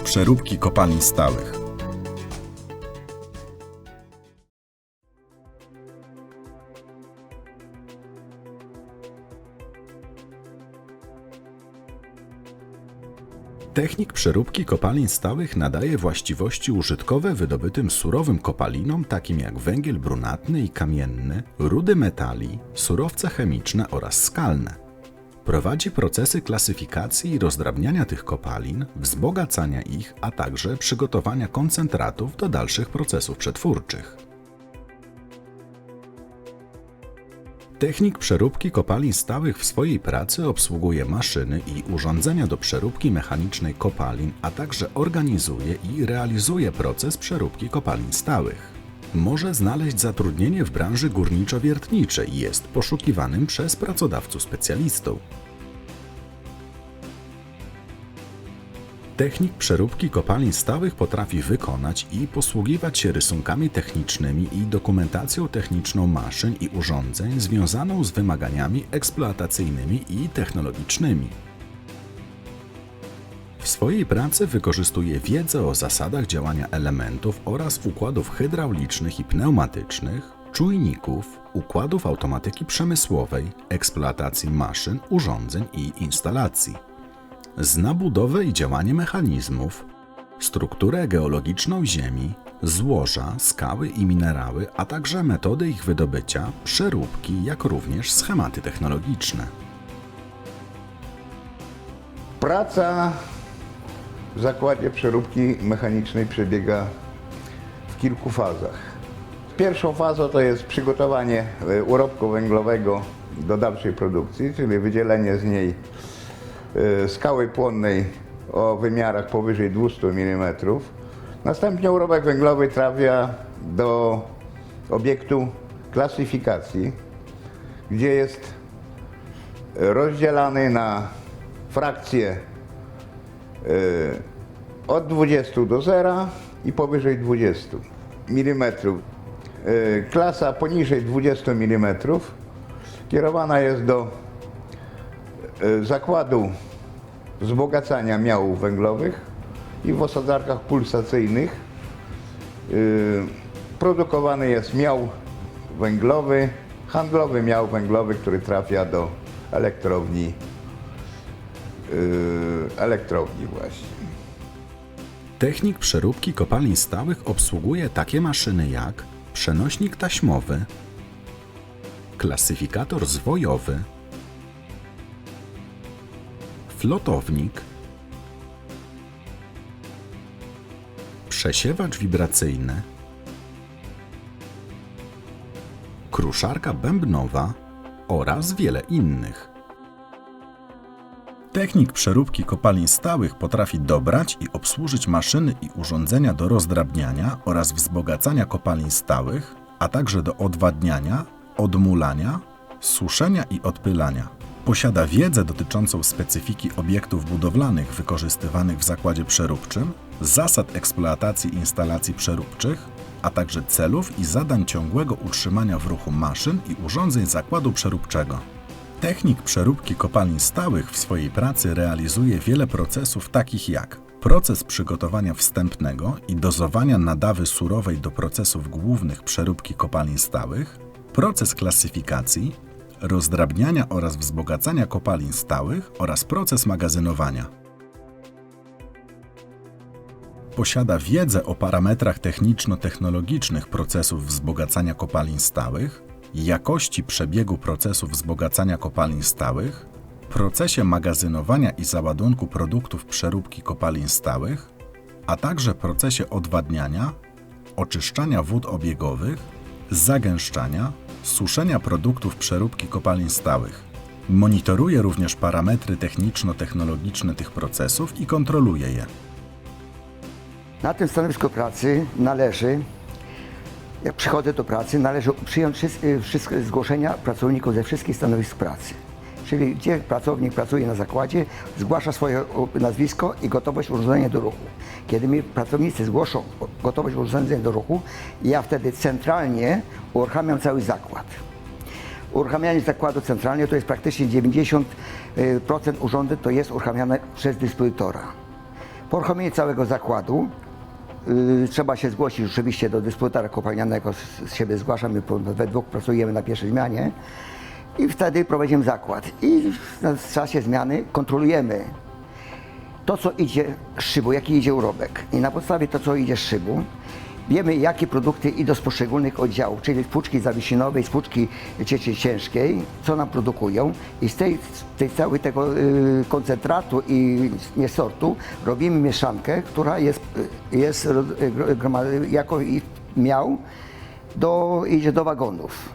Przeróbki stałych. Technik przeróbki kopalin stałych nadaje właściwości użytkowe wydobytym surowym kopalinom, takim jak węgiel brunatny i kamienny, rudy metali, surowce chemiczne oraz skalne. Prowadzi procesy klasyfikacji i rozdrabniania tych kopalin, wzbogacania ich, a także przygotowania koncentratów do dalszych procesów przetwórczych. Technik przeróbki kopalin stałych w swojej pracy obsługuje maszyny i urządzenia do przeróbki mechanicznej kopalin, a także organizuje i realizuje proces przeróbki kopalin stałych. Może znaleźć zatrudnienie w branży górniczo-wiertniczej i jest poszukiwanym przez pracodawców specjalistą. Technik przeróbki kopalin stałych potrafi wykonać i posługiwać się rysunkami technicznymi i dokumentacją techniczną maszyn i urządzeń związaną z wymaganiami eksploatacyjnymi i technologicznymi. Swojej pracy wykorzystuje wiedzę o zasadach działania elementów oraz układów hydraulicznych i pneumatycznych, czujników, układów automatyki przemysłowej, eksploatacji maszyn, urządzeń i instalacji. Zna budowę i działanie mechanizmów, strukturę geologiczną Ziemi, złoża, skały i minerały, a także metody ich wydobycia, przeróbki, jak również schematy technologiczne. Praca w zakładzie przeróbki mechanicznej przebiega w kilku fazach. Pierwszą fazą to jest przygotowanie e, urobku węglowego do dalszej produkcji, czyli wydzielenie z niej e, skały płonnej o wymiarach powyżej 200 mm. Następnie urobek węglowy trafia do obiektu klasyfikacji, gdzie jest rozdzielany na frakcje od 20 do 0 i powyżej 20 mm. Y, Klasa poniżej 20 mm kierowana jest do y, zakładu wzbogacania miałów węglowych i w osadzarkach pulsacyjnych y, produkowany jest miał węglowy, handlowy miał węglowy, który trafia do elektrowni elektrowni właśnie. Technik przeróbki kopalin stałych obsługuje takie maszyny jak przenośnik taśmowy, klasyfikator zwojowy, flotownik, przesiewacz wibracyjny, kruszarka bębnowa oraz wiele innych. Technik przeróbki kopalin stałych potrafi dobrać i obsłużyć maszyny i urządzenia do rozdrabniania oraz wzbogacania kopalin stałych, a także do odwadniania, odmulania, suszenia i odpylania. Posiada wiedzę dotyczącą specyfiki obiektów budowlanych wykorzystywanych w zakładzie przeróbczym, zasad eksploatacji instalacji przeróbczych, a także celów i zadań ciągłego utrzymania w ruchu maszyn i urządzeń zakładu przeróbczego. Technik przeróbki kopalin stałych w swojej pracy realizuje wiele procesów takich jak proces przygotowania wstępnego i dozowania nadawy surowej do procesów głównych przeróbki kopalin stałych, proces klasyfikacji, rozdrabniania oraz wzbogacania kopalin stałych oraz proces magazynowania. Posiada wiedzę o parametrach techniczno-technologicznych procesów wzbogacania kopalin stałych, jakości przebiegu procesów wzbogacania kopalin stałych, procesie magazynowania i załadunku produktów przeróbki kopalin stałych, a także procesie odwadniania, oczyszczania wód obiegowych, zagęszczania, suszenia produktów przeróbki kopalin stałych. Monitoruje również parametry techniczno-technologiczne tych procesów i kontroluje je. Na tym stanowisku pracy należy, jak przychodzę do pracy, należy przyjąć wszystkie, wszystkie zgłoszenia pracowników ze wszystkich stanowisk pracy. Czyli gdzie pracownik pracuje na zakładzie, zgłasza swoje nazwisko i gotowość urządzenia do ruchu. Kiedy mi pracownicy zgłoszą gotowość urządzenia do ruchu, ja wtedy centralnie uruchamiam cały zakład. Uruchamianie zakładu centralnie to jest praktycznie 90% urządzeń to jest uruchamiane przez dystrybutora. Po uruchomieniu całego zakładu y, trzeba się zgłosić rzeczywiście do dyspozytora kopalnianego, z, siebie zgłaszamy, we dwóch pracujemy na pierwszej zmianie i wtedy prowadzimy zakład. I w czasie zmiany kontrolujemy to, co idzie z szybu, jaki idzie urobek. I na podstawie to, co idzie z szybu, wiemy, jakie produkty idą z poszczególnych oddziałów, czyli z płuczki zawiesinowej, z płuczki cieczy ciężkiej, co nam produkują. I z tej, tej całej tego y, koncentratu i nie sortu robimy mieszankę, która jest, y, jest y, jako miał, do, idzie do wagonów.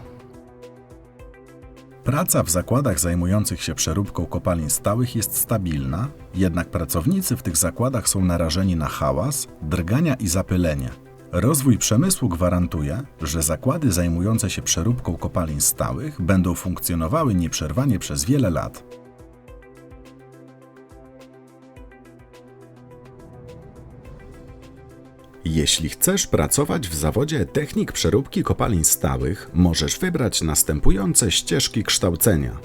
Praca w zakładach zajmujących się przeróbką kopalin stałych jest stabilna, jednak pracownicy w tych zakładach są narażeni na hałas, drgania i zapylenie. Rozwój przemysłu gwarantuje, że zakłady zajmujące się przeróbką kopalin stałych będą funkcjonowały nieprzerwanie przez wiele lat. Jeśli chcesz pracować w zawodzie technik przeróbki kopalin stałych, możesz wybrać następujące ścieżki kształcenia.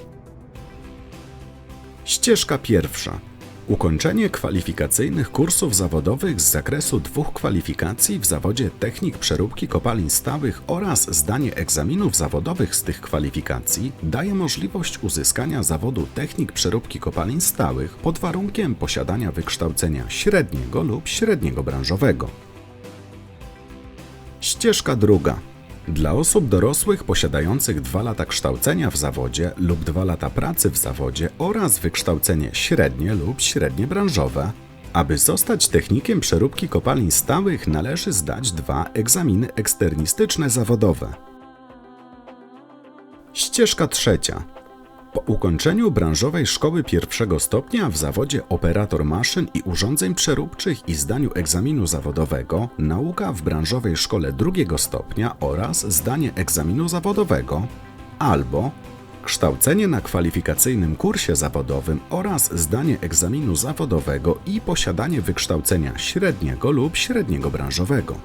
Ścieżka pierwsza. Ukończenie kwalifikacyjnych kursów zawodowych z zakresu dwóch kwalifikacji w zawodzie technik przeróbki kopalin stałych oraz zdanie egzaminów zawodowych z tych kwalifikacji daje możliwość uzyskania zawodu technik przeróbki kopalin stałych pod warunkiem posiadania wykształcenia średniego lub średniego branżowego. Ścieżka druga. Dla osób dorosłych posiadających 2 lata kształcenia w zawodzie lub 2 lata pracy w zawodzie oraz wykształcenie średnie lub średnie branżowe. Aby zostać technikiem przeróbki kopalin stałych należy zdać dwa egzaminy eksternistyczne zawodowe. Ścieżka trzecia. Po ukończeniu branżowej szkoły pierwszego stopnia w zawodzie operator maszyn i urządzeń przeróbczych i zdaniu egzaminu zawodowego, nauka w branżowej szkole drugiego stopnia oraz zdanie egzaminu zawodowego, albo kształcenie na kwalifikacyjnym kursie zawodowym oraz zdanie egzaminu zawodowego i posiadanie wykształcenia średniego lub średniego branżowego.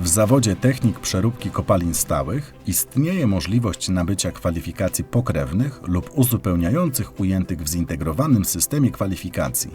W zawodzie technik przeróbki kopalin stałych istnieje możliwość nabycia kwalifikacji pokrewnych lub uzupełniających ujętych w zintegrowanym systemie kwalifikacji.